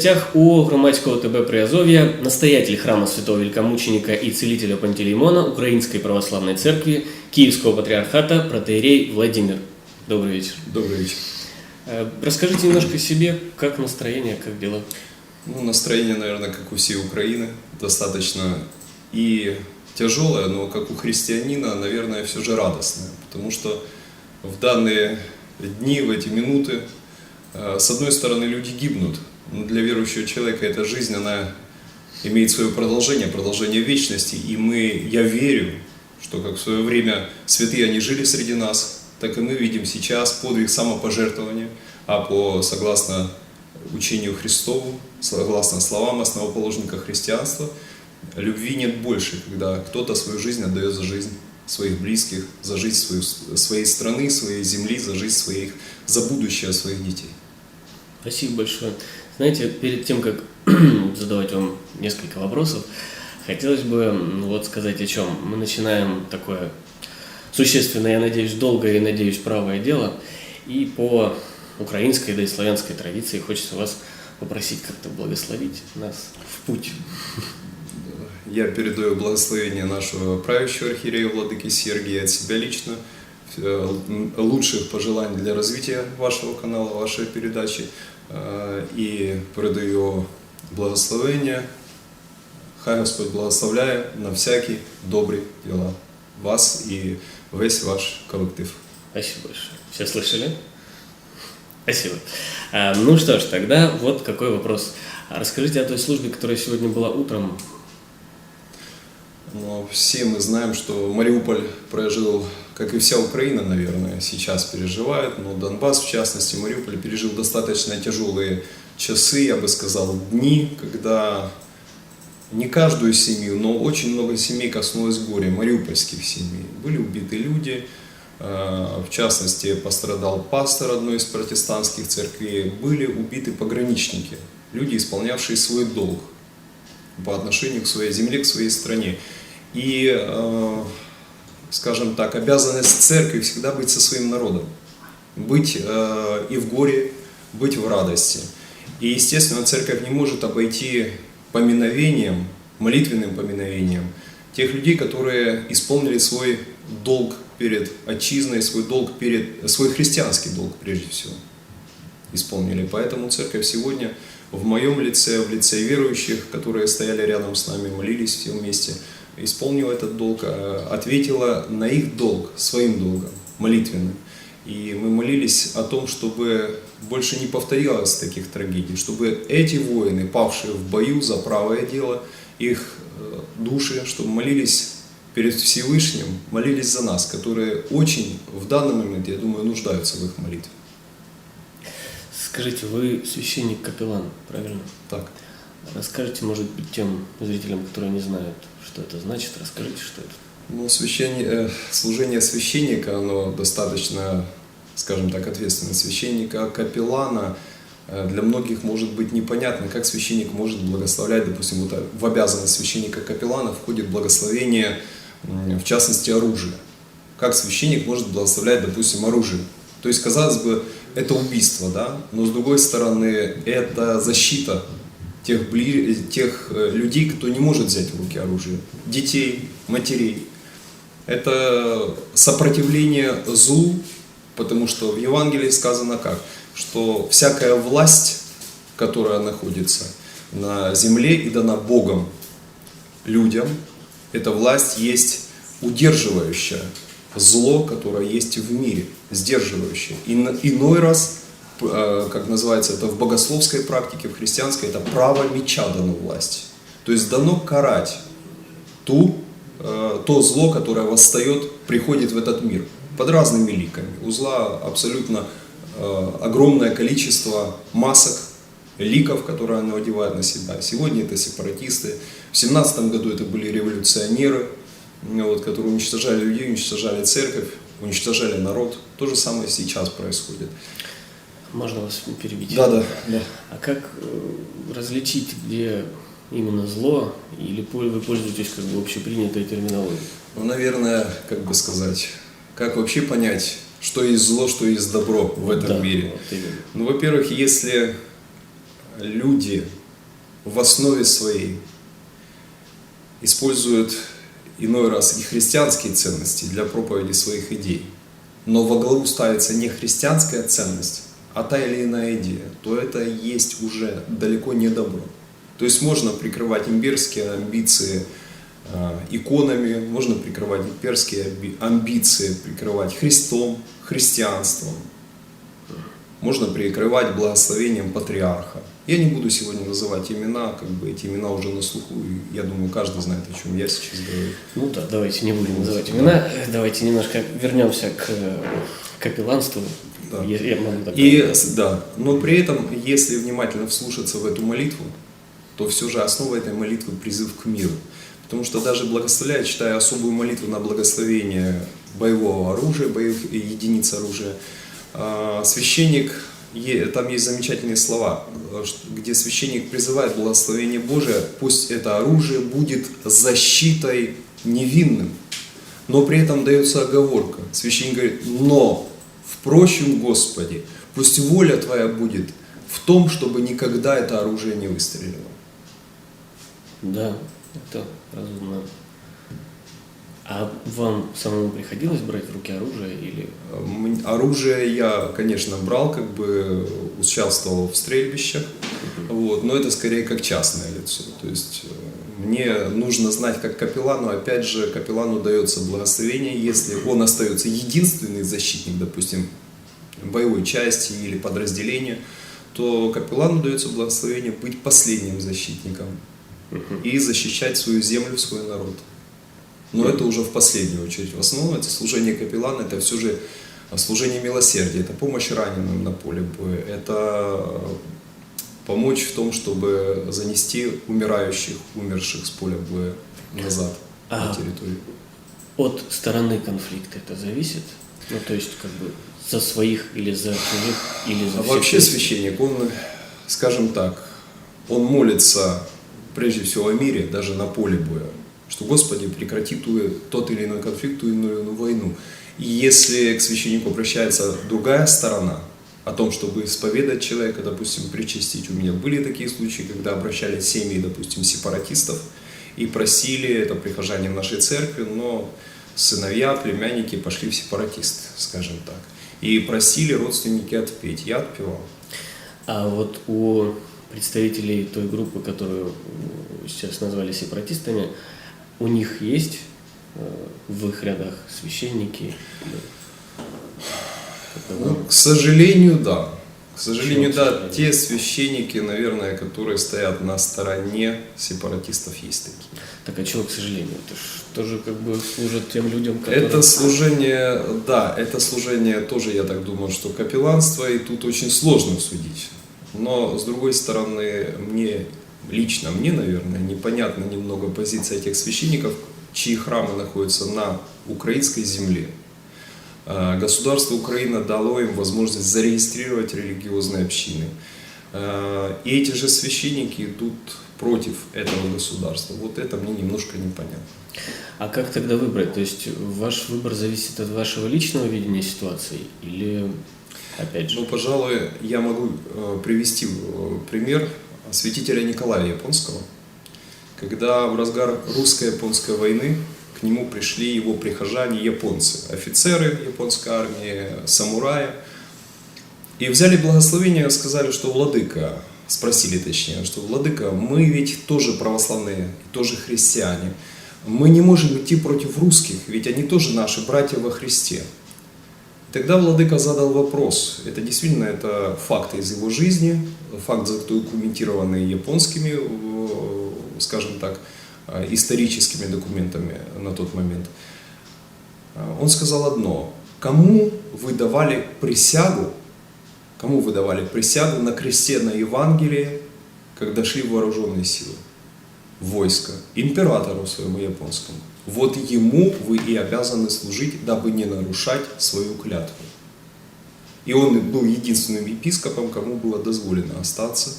гостях у громадського ТБ Приазовья настоятель храма святого великомученика и целителя Пантелеймона Украинской Православной Церкви Киевского Патриархата протеерей Владимир. Добрый вечер. Добрый вечер. Расскажите немножко о себе, как настроение, как дела? Ну, настроение, наверное, как у всей Украины, достаточно и тяжелое, но как у христианина, наверное, все же радостное. Потому что в данные дни, в эти минуты, с одной стороны, люди гибнут, для верующего человека эта жизнь, она имеет свое продолжение, продолжение вечности, и мы, я верю, что как в свое время святые они жили среди нас, так и мы видим сейчас подвиг самопожертвования, а по, согласно учению Христову, согласно словам основоположника христианства, любви нет больше, когда кто-то свою жизнь отдает за жизнь своих близких, за жизнь свою, своей страны, своей земли, за жизнь своих, за будущее своих детей. Спасибо большое. Знаете, перед тем, как задавать вам несколько вопросов, хотелось бы вот сказать о чем. Мы начинаем такое существенное, я надеюсь, долгое и, надеюсь, правое дело. И по украинской, да и славянской традиции хочется вас попросить как-то благословить нас в путь. Я передаю благословение нашего правящего архиерея Владыки Сергия от себя лично, лучших пожеланий для развития вашего канала, вашей передачи. Э, И передаю благословение. Хай Господь благословляє на всякі добрі діла вас і весь ваш колектив. Спасибо большое. Все слышали? Спасибо. А, ну что ж, тогда вот какой вопрос. А Расскажите о той службе, которая сегодня была утром. Но все мы знаем, что Мариуполь прожил, как и вся Украина, наверное, сейчас переживает, но Донбасс, в частности, Мариуполь пережил достаточно тяжелые часы, я бы сказал, дни, когда не каждую семью, но очень много семей коснулось горя, мариупольских семей. Были убиты люди, э, в частности, пострадал пастор одной из протестантских церквей, были убиты пограничники, люди, исполнявшие свой долг по отношению к своей земле, к своей стране. И, э, скажем так, обязанность церкви всегда быть со своим народом, быть э, и в горе, быть в радости. И, естественно, церковь не может обойти поминовением, молитвенным поминовением тех людей, которые исполнили свой долг перед отчизной, свой долг перед, свой христианский долг прежде всего исполнили. Поэтому церковь сегодня в моем лице, в лице верующих, которые стояли рядом с нами, молились все вместе, исполнила этот долг, э, ответила на их долг своим долгом, молитвенным. И мы молились о том, чтобы больше не повторялось таких трагедий, чтобы эти воины, павшие в бою за правое дело, их э, души, чтобы молились перед Всевышним, молились за нас, которые очень в данный момент, я думаю, нуждаются в их молитве. Скажите, вы священник-капеллан, правильно? Так. Расскажите, может быть, тем зрителям, которые не знают, что это значит, расскажите, что это. Ну, священни- э, служение священника, оно достаточно, скажем так, ответственное. Священника капеллана э, для многих может быть непонятно, как священник может благословлять, допустим, вот э, в обязанность священника капеллана входит благословение, в частности, оружия. Как священник может благословлять, допустим, оружие? То есть, казалось бы, это убийство, да, но с другой стороны, это защита тех, бли... тех э, людей, кто не может взять в руки оружие, детей, матерей. Это сопротивление злу, потому что в Евангелии сказано как? Что всякая власть, которая находится на земле и дана Богом людям, эта власть есть удерживающая зло, которое есть в мире, сдерживающее. И иной раз, как называется это в богословской практике, в христианской, это право меча дано власти. То есть дано карать ту, э, то зло, которое восстает, приходит в этот мир под разными ликами. У зла абсолютно э, огромное количество масок, ликов, которые оно одевает на себя. Сегодня это сепаратисты, в семнадцатом году это были революционеры, ну, вот, которые уничтожали людей, уничтожали церковь, уничтожали народ. То же самое сейчас происходит. Можно вас перебить? Да, да, да. А как э, различить, где именно зло, или вы пользуетесь как бы общепринятой терминологией? Ну, наверное, как бы сказать, как вообще понять, что есть зло, что есть добро в этом Да, мире? вот именно. Ну, во-первых, если люди в основе своей используют иной раз и христианские ценности для проповеди своих идей, но во главу ставится не христианская ценность, а та или иная идея, то это есть уже далеко не добро. То есть можно прикрывать имперские амбиции э, иконами, можно прикрывать имперские амби- амбиции, прикрывать Христом, христианством, можно прикрывать благословением патриарха. Я не буду сегодня называть имена, как бы эти имена уже на слуху, и я думаю, каждый знает, о чем я сейчас говорю. Ну да, давайте не будем называть имена, давайте немножко вернемся к капелланству. Да. Я, я могу так И сказать. да, но при этом, если внимательно вслушаться в эту молитву, то все же основа этой молитвы призыв к миру. Потому что даже благословляя, читая особую молитву на благословение боевого оружия, боевых единиц оружия, а, священник, там есть замечательные слова, э, где священник призывает благословение Божие, пусть это оружие будет защитой невинным. Но при этом дается оговорка. Священник говорит, но впрочем, Господи, пусть воля Твоя будет в том, чтобы никогда это оружие не выстрелило. Да, это разумно. А вам самому приходилось брать в руки оружие или... Оружие я, конечно, брал, как бы участвовал в стрельбищах, вот, но это скорее как частное лицо. То есть мне нужно знать как капеллану, опять же, капеллану дается благословение, если он остается единственный защитник, допустим, боевой части или подразделения, то капеллану дается благословение быть последним защитником и защищать свою землю, свой народ. Но это уже в последнюю очередь. В основном это служение капеллана, это все же служение милосердия, это помощь раненым на поле боя, это помочь в том, чтобы занести умирающих, умерших с поля боя назад на А. территорию. От стороны конфликта это зависит? Ну, то есть, как бы, за своих или за чужих, или за А всех вообще священник, он, скажем так, он молится прежде всего о мире, даже на поле боя, что Господи прекрати ту- тот или иной конфликт, ту или иную войну. И если к священнику обращается другая сторона, о том, чтобы исповедать человека, допустим, причастить. У меня были такие случаи, когда обращались семьи, допустим, сепаратистов и просили, это прихожане нашей церкви, но сыновья, племянники пошли в сепаратисты, скажем так. И просили родственники отпеть. Я отпевал. А вот у представителей той группы, которую сейчас назвали сепаратистами, у них есть э, в их рядах священники? Ну, к сожалению, да. К сожалению, да, те священники, наверное, которые стоят на стороне сепаратистов, есть такие. Так а чего, к сожалению? Это ж тоже как бы служат тем людям, которые... Это служение, да, это служение тоже, я так думаю, что капелланство, и тут очень сложно судить. Но, с другой стороны, мне, лично мне, наверное, непонятна немного позиция этих священников, чьи храмы находятся на украинской земле. Э, Государство Украина дало им возможность зарегистрировать религиозные общины. Э, И эти же священники идут против этого государства. Вот это мне немножко непонятно. А как тогда выбрать? То есть ваш выбор зависит от вашего личного видения ситуации или, опять же, Ну, пожалуй, я могу э, привести пример святителя Николая Японского. Когда в разгар русско-японской войны к нему пришли его прихожане японцы, офицеры японской армии, самураи, и взяли благословение, сказали, что владыка, спросили точнее, что владыка, мы ведь тоже православные, тоже христиане, мы не можем идти против русских, ведь они тоже наши братья во Христе. Тогда владыка задал вопрос. Это действительно это факты из его жизни, факт задокументированный японскими, э, скажем так, историческими документами на тот момент. Э, Он сказал одно. Кому вы давали присягу, кому вы давали присягу на кресте на Евангелие, когда шли вооруженные силы? Войско, императору своему японскому. Вот ему вы и обязаны служить, дабы не нарушать свою клятву. И он был единственным епископом, кому было дозволено остаться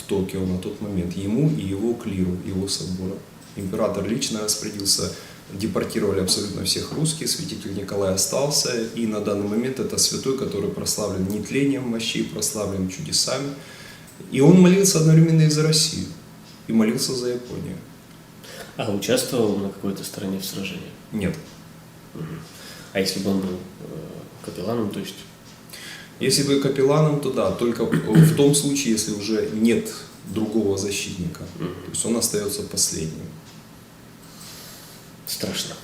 в Токио на тот момент. Ему и его клиру, его собора. Император лично распорядился, депортировали абсолютно всех русских, святитель Николай остался, и на данный момент это святой, который прославлен нетлением мощей, прославлен чудесами. И он молился одновременно и за Россию, и молился за Японию. А участвовал на какой-то стороне в сражении? Нет. А если бы он был э, капелланом, то есть Если бы капелланом, то да, только в том случае, если уже нет другого защитника. То есть он остается последним. страшно.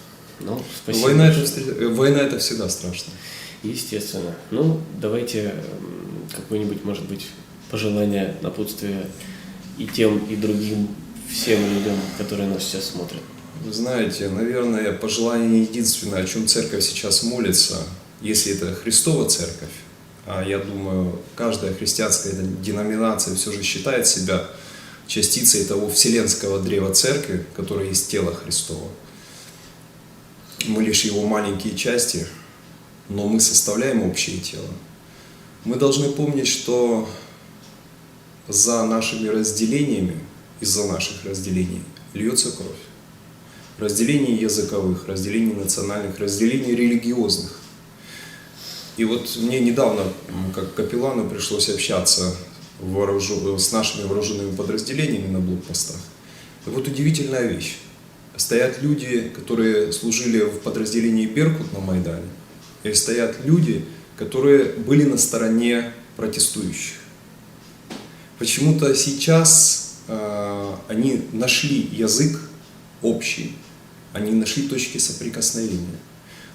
Ну, спасибо. Война это, э, война это всегда страшно. Естественно. Ну, давайте какое-нибудь, может быть, пожелание, напутствие и тем, и другим, всем людям, которые нас сейчас смотрят. Вы знаете, наверное, пожелание единственное, о чем церковь сейчас молится, если это Христова церковь, я думаю, каждая христианская деноминация все же считает себя частицей того вселенского древа церкви, которое есть тело Христова. Мы лишь его маленькие части, но мы составляем общее тело. Мы должны помнить, что за нашими разделениями, из-за наших разделений льется кровь разделений языковых, разделений национальных, разделений религиозных. И вот мне недавно, как капеллану, пришлось общаться вооружу- с нашими вооруженными подразделениями на блокпостах. И вот удивительная вещь. Стоят люди, которые служили в подразделении «Беркут» на Майдане, и стоят люди, которые были на стороне протестующих. Почему-то сейчас э, они нашли язык общий, они нашли точки соприкосновения.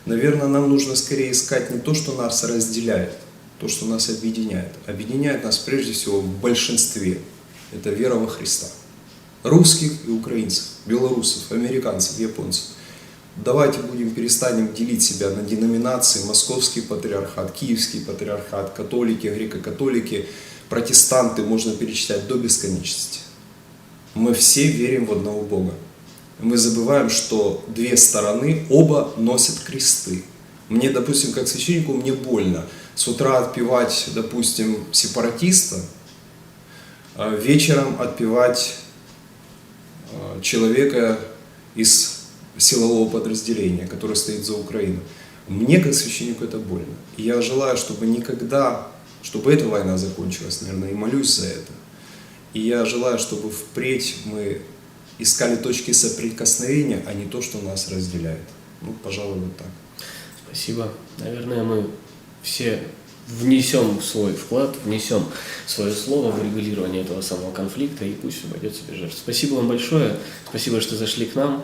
Наверное, нам нужно скорее искать не то, что нас разделяет, то, что нас объединяет. Объединяет нас прежде всего в большинстве. Это вера во Христа. Русских и украинцев, белорусов, американцев, японцев. Давайте будем перестанем делить себя на деноминации, московский патриархат, киевский патриархат, католики, греко-католики, протестанты, можно перечислять до бесконечности. Мы все верим в одного Бога. Мы забываем, что две стороны оба носят кресты. Мне, допустим, как священнику, мне больно с утра отпевать, допустим, сепаратиста, а вечером отпевать а, человека из силового подразделения, который стоит за Украину. Мне, как священнику, это больно. И я желаю, чтобы никогда, чтобы эта война закончилась, наверное, и молюсь за это. И я желаю, чтобы впредь мы искали точки соприкосновения, а не то, что нас разделяет. Ну, пожалуй, вот так. Спасибо. Наверное, мы все внесем свой вклад, внесем свое слово в регулирование этого самого конфликта, и пусть обойдется без жертв. Спасибо вам большое, спасибо, что зашли к нам.